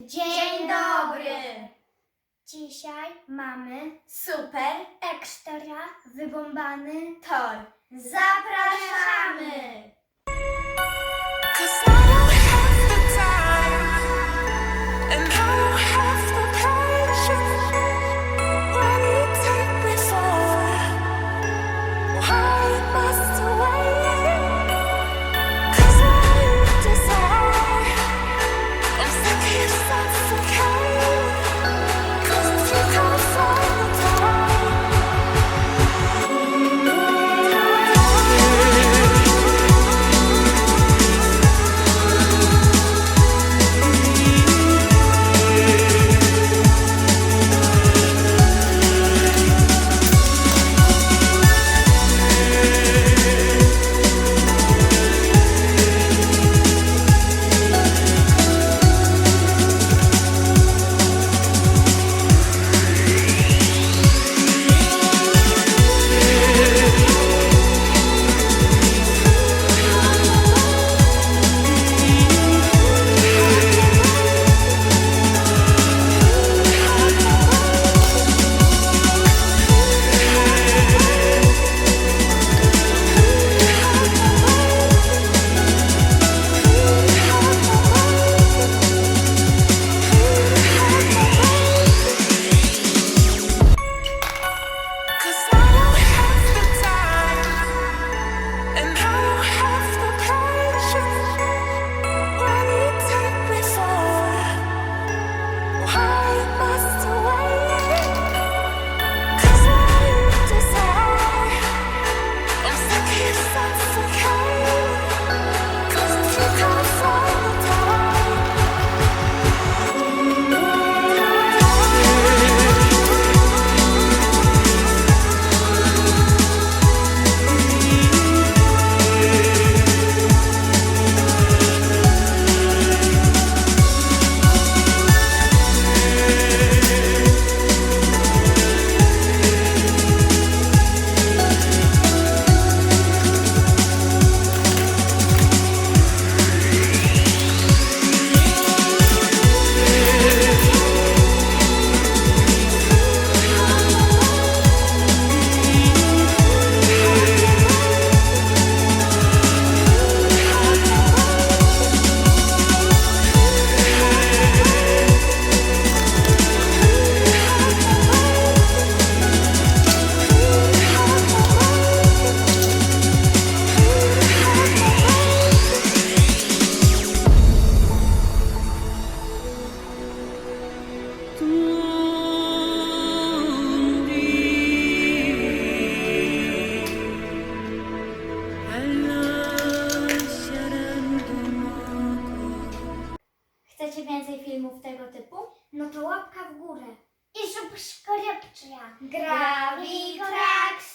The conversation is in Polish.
Dzień dobry! Dzisiaj mamy super ekstra wybombany tor. Zapraszamy! to łapka w górę. I szybko szkolepczy ja. Gravitrax.